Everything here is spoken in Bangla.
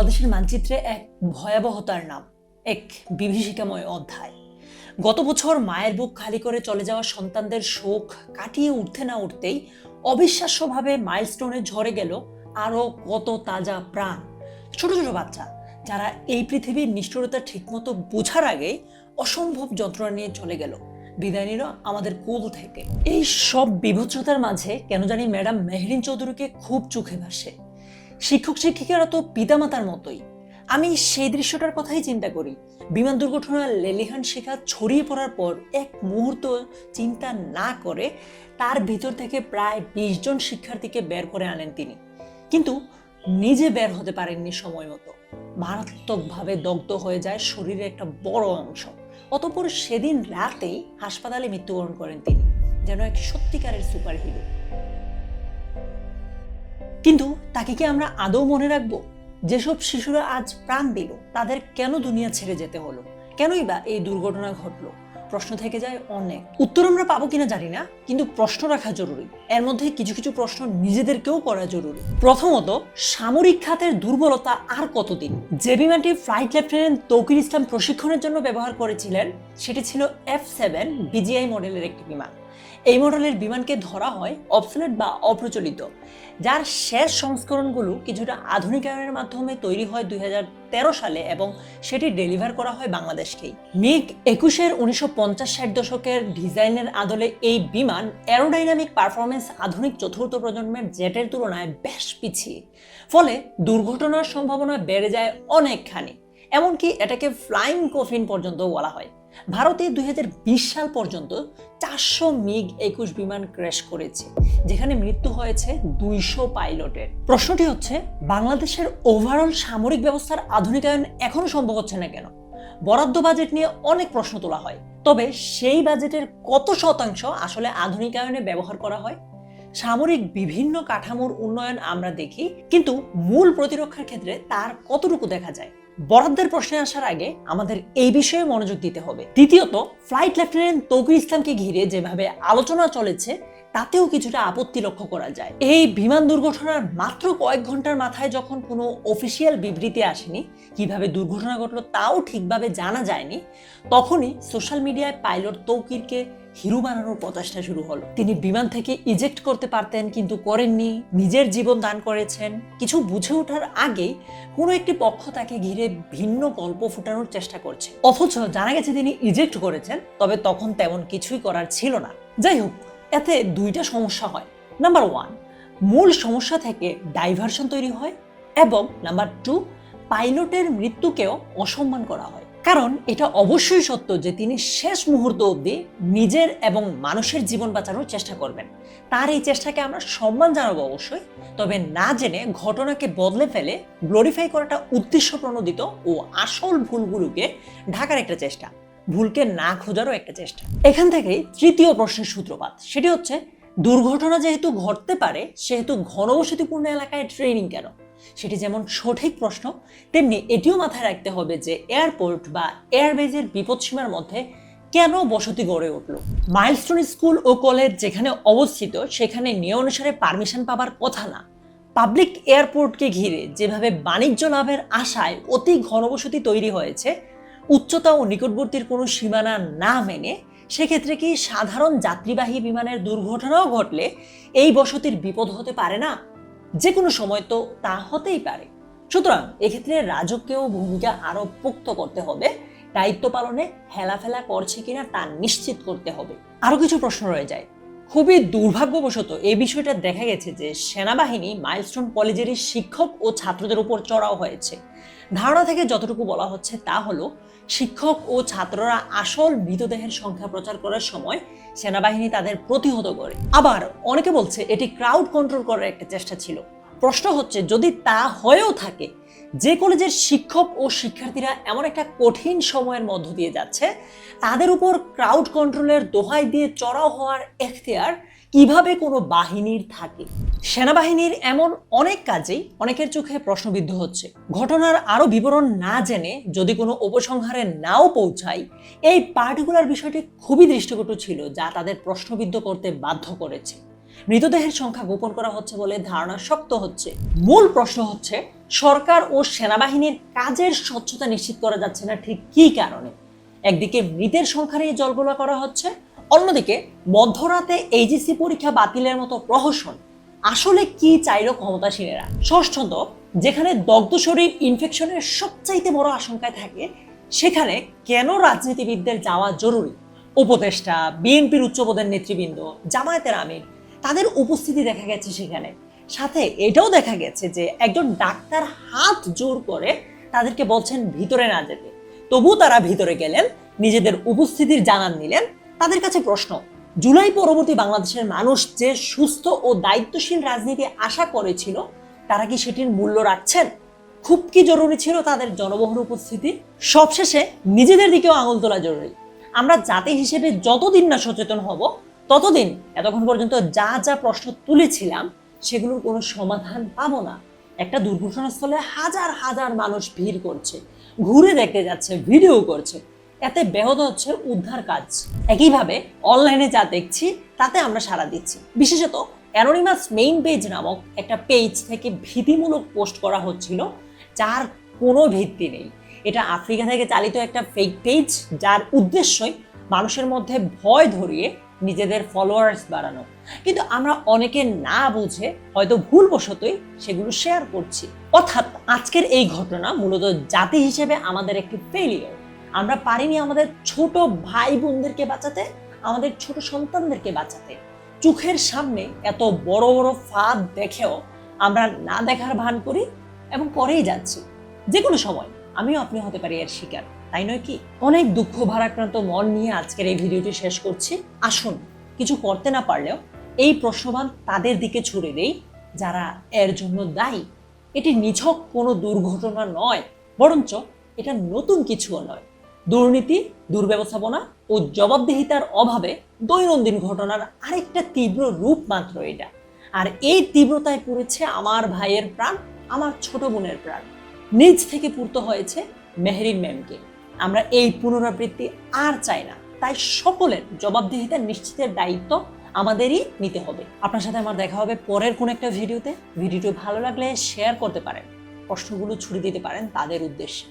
বাংলাদেশের মানচিত্রে এক ভয়াবহতার নাম, এক বিভীষিকাময় অধ্যায়। গত বছর মায়ের বুক খালি করে চলে যাওয়া সন্তানদের শোক কাটিয়ে উঠতে না উঠতেই অবিশ্বাস্যভাবে মাইলস্টোনে ঝরে গেল আরও কত তাজা প্রাণ। ছোট ছোট বাচ্চা, যারা এই পৃথিবীর নিষ্ঠুরতা ঠিকমতো বোঝার আগে অসম্ভব যন্ত্রণা নিয়ে চলে গেল। বিদায় নিল আমাদের কুল থেকে। এই সব বিভৎসতার মাঝে কেন জানি ম্যাডাম মেহরিন চৌধুরীকে খুব চোখে ভাসে। শিক্ষক শিক্ষিকারা তো পিতামাতার মতোই। আমি সেই দৃশ্যটার কথাই চিন্তা করি। বিমান দুর্ঘটনার লেলিহান শিখা ছড়িয়ে পড়ার পর এক মুহূর্ত চিন্তা না করে তার ভিতর থেকে প্রায় বিশ জন শিক্ষার্থীকে বের করে আনেন তিনি। কিন্তু নিজে বের হতে পারেননি সময় মতো। মারাত্মকভাবে দগ্ধ হয়ে যায় শরীরের একটা বড় অংশ। অতঃপর সেদিন রাতেই হাসপাতালে মৃত্যুবরণ করেন তিনি, যেন এক সত্যিকারের সুপার হিরো কিন্তু তাকে কি আমরা আদৌ মনে রাখব? যেসব শিশুরা আজ প্রাণ দিল, তাদের কেন দুনিয়া ছেড়ে যেতে হলো? কেনই বা এই দুর্ঘটনা ঘটলো? প্রশ্ন থেকে যায় অনেক। উত্তর আমরা পাবো কিনা জানি না, কিন্তু প্রশ্ন রাখা জরুরি। এর মধ্যে কিছু কিছু প্রশ্ন নিজেদেরকেও করা জরুরি। প্রথমত, সামরিক খাতের দুর্বলতা আর কতদিন? যে বিমানটি ফ্লাইট লেফটেন্যান্ট তৌকির ইসলাম প্রশিক্ষণের জন্য ব্যবহার করেছিলেন, সেটি ছিল এফ সেভেন বিজিআই মডেলের একটি বিমান। এই মডেলের বিমানকে ধরা হয় অবসলেট বা অপ্রচলিত, যার শেষ সংস্করণগুলো কিছুটা আধুনিকায়নের মাধ্যমে তৈরি হয় দুই সালে এবং সেটি ডেলিভার করা হয় বাংলাদেশকেই। মিগ একুশের উনিশশো পঞ্চাশ ষাট দশকের ডিজাইনের আদলে এই বিমান অ্যারোডাইনামিক পারফরমেন্স আধুনিক চতুর্থ প্রজন্মের জেটের তুলনায় বেশ পিছিয়ে, ফলে দুর্ঘটনার সম্ভাবনা বেড়ে যায় অনেকখানি, এমনকি এটাকে ফ্লাইং কফিন পর্যন্ত বলা হয়। ভারতে দুই হাজার বিশ সাল পর্যন্ত চারশো মিগ একুশ বিমান ক্র্যাশ করেছে, যেখানে মৃত্যু হয়েছে দুইশো পাইলটের। প্রশ্নটি হচ্ছে, বাংলাদেশের ওভারঅল সামরিক ব্যবস্থার আধুনিকায়ন এখনও সম্ভব হচ্ছে না কেন? বরাদ্দ বাজেট নিয়ে অনেক প্রশ্ন তোলা হয়, তবে সেই বাজেটের কত শতাংশ আসলে আধুনিকায়নে ব্যবহার করা হয়? সামরিক বিভিন্ন কাঠামোর উন্নয়ন আমরা দেখি, কিন্তু মূল প্রতিরক্ষার ক্ষেত্রে তার কতটুকু দেখা যায়? বরাদ্দের প্রশ্নে আসার আগে আমাদের এই বিষয়ে মনোযোগ দিতে হবে। দ্বিতীয়ত ফ্লাইট লেফটেন্যান্ট তৌকির ইসলামকে ঘিরে যেভাবে আলোচনা চলেছে তাতেও কিছুটা আপত্তি লক্ষ্য করা যায়। এই বিমান দুর্ঘটনার মাত্র কয়েক ঘণ্টার মাথায় যখন কোনো অফিসিয়াল বিবৃতি আসেনি, কীভাবে দুর্ঘটনা ঘটলো তাও ঠিকভাবে জানা যায়নি, তখনই সোশ্যাল মিডিয়ায় পাইলট তৌকিরকে হিরো বানানোর প্রচেষ্টা শুরু হলো। তিনি বিমান থেকে ইজেক্ট করতে পারতেন কিন্তু করেননি, নিজের জীবন দান করেছেন। কিছু বুঝে ওঠার আগে কোনো একটি পক্ষ তাকে ঘিরে ভিন্ন গল্প ফুটানোর চেষ্টা করছে। অথচ জানা গেছে তিনি ইজেক্ট করেছেন, তবে তখন তেমন কিছুই করার ছিল না। যাই হোক এতে দুইটা সমস্যা হয়। নাম্বার ওয়ান মূল সমস্যা থেকে ডাইভারশন তৈরি হয় এবং নাম্বার টু পাইলটের মৃত্যুকেও অসম্মান করা হয়। কারণ এটা অবশ্যই সত্য যে তিনি শেষ মুহূর্ত অবধি নিজের এবং মানুষের জীবন বাঁচানোর চেষ্টা করবেন। তার এই চেষ্টাকে আমরা সম্মান জানাব অবশ্যই, তবে না জেনে ঘটনাকে বদলে ফেলে গ্লোরিফাই করাটা উদ্দেশ্য প্রণোদিত ও আসল ভুলগুলোকে ঢাকার একটা চেষ্টা। ভুলকে না খোঁজারও একটা চেষ্টা। এখান থেকেই তৃতীয় প্রশ্নের সূত্রপাত। সেটি হচ্ছে, দুর্ঘটনা যেহেতু ঘটতে পারে, সেহেতু ঘনবসতিপূর্ণ এলাকায় ট্রেনিং কেন? সেটি যেমন সঠিক প্রশ্ন, তেমনি এটিও মাথায় রাখতে হবে যে এয়ারপোর্ট বা এয়ারবেজের বিপদসীমার মধ্যে কেন বসতি গড়ে উঠল? মাইলস্টোন স্কুল ও কলেজ যেখানে অবস্থিত, সেখানে নিয়ম অনুসারে পারমিশন পাবার কথা না। পাবলিক এয়ারপোর্টকে ঘিরে যেভাবে বাণিজ্য লাভের আশায় অতি ঘনবসতি তৈরি হয়েছে উচ্চতা ও নিকটবর্তীর কোনো সীমানা না মেনে সেক্ষেত্রে কি সাধারণ যাত্রীবাহী বিমানের দুর্ঘটনাও ঘটলে এই বসতির বিপদ হতে পারে না? যে কোনো সময় তো তা হতেই পারে। সুতরাং এক্ষেত্রে রাজকীয় ভূমিকা আরও পোক্ত করতে হবে। দায়িত্ব পালনে হেলাফেলা করছে কিনা তা নিশ্চিত করতে হবে। আরও কিছু প্রশ্ন রয়ে যায়। খুবই দুর্ভাগ্যবশত এই বিষয়টা দেখা গেছে যে সেনাবাহিনী মাইলস্টোন কলেজেরই শিক্ষক ও ছাত্রদের উপর চড়াও হয়েছে। ধারণা থেকে যতটুকু বলা হচ্ছে তা হলো, শিক্ষক ও ছাত্ররা আসল মৃতদেহের সংখ্যা প্রচার করার সময় সেনাবাহিনী তাদের প্রতিহত করে। আবার অনেকে বলছে এটি ক্রাউড কন্ট্রোল করার একটা চেষ্টা ছিল। প্রশ্ন হচ্ছে, যদি তা হয়েও থাকে যে কলেজের শিক্ষক ও শিক্ষার্থীরা এমন একটা কঠিন সময়ের মধ্য দিয়ে যাচ্ছে, তাদের উপর ক্রাউড কন্ট্রোলের দোহাই দিয়ে চড়াও হওয়ার এখতিয়ার কীভাবে কোনো বাহিনীর থাকে? সেনাবাহিনীর এমন অনেক কাজেই অনেকের চোখে প্রশ্নবিদ্ধ হচ্ছে। ঘটনার আরও বিবরণ না জেনে যদি কোনো উপসংহারে নাও পৌঁছায়, এই পার্টিকুলার বিষয়টি খুবই দৃষ্টিকটু ছিল যা তাদের প্রশ্নবিদ্ধ করতে বাধ্য করেছে। মৃতদেহের সংখ্যা গোপন করা হচ্ছে বলে ধারণা শক্ত হচ্ছে। মূল প্রশ্ন হচ্ছে সরকার ও সেনাবাহিনীর কাজের স্বচ্ছতা নিশ্চিত করা যাচ্ছে না ঠিক কী কারণে? একদিকে মৃতের সংখ্যা নিয়ে জলগোলা করা হচ্ছে, অন্যদিকে মধ্যরাতে এইচএসসি পরীক্ষা বাতিলের মতো প্রহসন। আসলে কি চাইলো ক্ষমতাসীনেরা? ষষ্ঠত, যেখানে দগ্ধ শরীর ইনফেকশনের সবচাইতে বড় আশঙ্কায় থাকে, সেখানে কেন রাজনীতিবিদদের যাওয়া জরুরি? উপদেষ্টা, বিএনপির উচ্চপদের নেতৃবৃন্দ, জামায়াতের আমির, তাদের উপস্থিতি দেখা গেছে সেখানে। সাথে এটাও দেখা গেছে যে একজন ডাক্তার হাত জোর করে তাদেরকে বলছেন, ভিতরে না যেতে। তবু তারা ভিতরে গেলেন, নিজেদের উপস্থিতির জানান নিলেন। তাদের কাছে প্রশ্ন, জুলাই পরবর্তী বাংলাদেশের মানুষ যে সুস্থ ও দায়িত্বশীল রাজনীতি আশা করেছিল, তারা কি সেটির মূল্য রাখছেন? খুব কি জরুরি ছিল তাদের জনবহুল উপস্থিতি? সবশেষে নিজেদের দিকেও আঙুল তোলা জরুরি। আমরা জাতি হিসেবে যতদিন না সচেতন হব, ততদিন এতক্ষণ পর্যন্ত যা যা প্রশ্ন তুলেছিলাম সেগুলোর কোনো সমাধান পাবো না। একটা দুর্ঘটনাস্থলে হাজার হাজার মানুষ ভিড় করছে, ঘুরে দেখতে যাচ্ছে, ভিডিও করছে। এতে ব্যাহত হচ্ছে উদ্ধার কাজ। একইভাবে অনলাইনে যা দেখছি, তাতে আমরা সাড়া দিচ্ছি। বিশেষত অ্যানোনিমাস মেইন পেজ নামক একটা পেজ থেকে ভীতিমূলক পোস্ট করা হচ্ছিল, যার কোনো ভিত্তি নেই। এটা আফ্রিকা থেকে চালিত একটা ফেক পেজ যার উদ্দেশ্যই মানুষের মধ্যে ভয় ধরিয়ে নিজেদের ফলোয়ার্স বাড়ানো। কিন্তু আমরা অনেকে না বুঝে হয়তো ভুলবশতই সেগুলো শেয়ার করছি। অর্থাৎ আজকের এই ঘটনা মূলত জাতি হিসেবে আমাদের একটি ফেলিয়ার আমরা পারিনি আমাদের ছোট ভাই বোনদেরকে বাঁচাতে, আমাদের ছোট সন্তানদেরকে বাঁচাতে। চোখের সামনে এত বড় বড় ফাঁদ দেখেও আমরা না দেখার ভান করি এবং করেই যাচ্ছি। যে কোনো সময় আমিও আপনি হতে পারি এর শিকার। তাই নয় কি? অনেক দুঃখ ভারাক্রান্ত মন নিয়ে আজকের এই ভিডিওটি শেষ করছি। আসুন, কিছু করতে না পারলেও এই প্রশ্নবান তাদের দিকে ছুড়ে দেই, যারা এর জন্য দায়ী। এটি নিছক কোনো দুর্ঘটনা নয়, বরঞ্চ এটা নতুন কিছুও নয়। দুর্নীতি, দুর্ব্যবস্থাপনা ও জবাবদিহিতার অভাবে দৈনন্দিন ঘটনার আরেকটা তীব্র রূপ মাত্র এটা। আর এই তীব্রতায় পড়েছে আমার ভাইয়ের প্রাণ, আমার ছোট বোনের প্রাণ। নিজ থেকে পূর্ত হয়েছে মেহরিন ম্যামকে আমরা এই পুনরাবৃত্তি আর চাই না। তাই সকলের জবাবদিহিতা নিশ্চিতের দায়িত্ব আমাদেরই নিতে হবে। আপনার সাথে আমার দেখা হবে পরের কোনো একটা ভিডিওতে। ভিডিওটি ভালো লাগলে শেয়ার করতে পারেন। প্রশ্নগুলো ছুড়ে দিতে পারেন তাদের উদ্দেশ্যে।